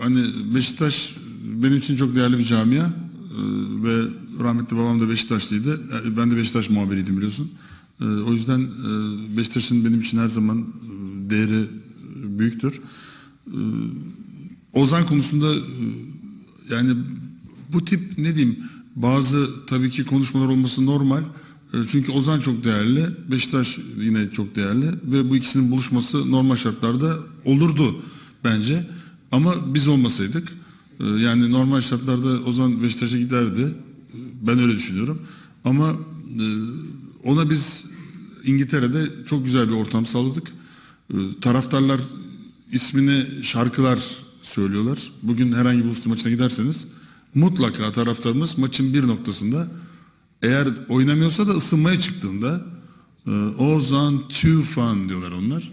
hani Beşiktaş benim için çok değerli bir camia Ee, ve rahmetli babam da Beşiktaşlıydı. Ee, Ben de Beşiktaş muhabiriydim biliyorsun. Ee, O yüzden e, Beşiktaş'ın benim için her zaman e, değeri e, büyüktür. Ee, Ozan konusunda e, yani bu tip ne diyeyim bazı tabii ki konuşmalar olması normal. E, Çünkü Ozan çok değerli, Beşiktaş yine çok değerli ve bu ikisinin buluşması normal şartlarda olurdu bence. Ama biz olmasaydık e, yani normal şartlarda Ozan Beşiktaş'a giderdi. Ben öyle düşünüyorum. Ama e, ona biz İngiltere'de çok güzel bir ortam sağladık. E, Taraftarlar ismini şarkılar söylüyorlar. Bugün herhangi bir uluslu maçına giderseniz mutlaka taraftarımız maçın bir noktasında eğer oynamıyorsa da ısınmaya çıktığında Ozan Tufan diyorlar onlar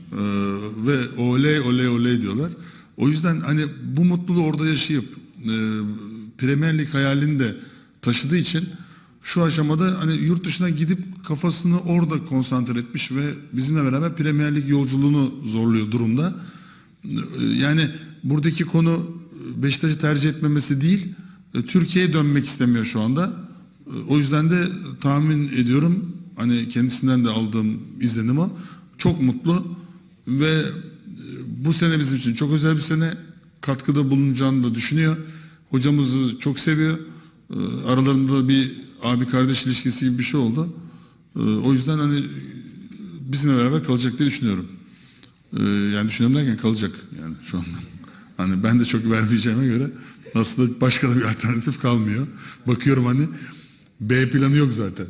ve oley oley oley diyorlar. O yüzden hani bu mutluluğu orada yaşayıp e, Premier Lig hayalini de taşıdığı için şu aşamada hani yurt dışına gidip kafasını orada konsantre etmiş ve bizimle beraber Premier Lig yolculuğunu zorluyor durumda. Ee, Yani buradaki konu e, Beşiktaş'ı tercih etmemesi değil, e, Türkiye'ye dönmek istemiyor şu anda. E, O yüzden de tahmin ediyorum, hani kendisinden de aldığım izlenim o, çok mutlu ve e, bu sene bizim için çok özel bir sene, katkıda bulunacağını da düşünüyor. Hocamızı çok seviyor. E, Aralarında bir abi kardeş ilişkisi gibi bir şey oldu. E, O yüzden hani bizimle beraber kalacak diye düşünüyorum. Ee, yani düşünüyorum derken kalacak yani şu anda. Hani ben de çok vermeyeceğime göre aslında başka da bir alternatif kalmıyor. Bakıyorum hani B planı yok zaten.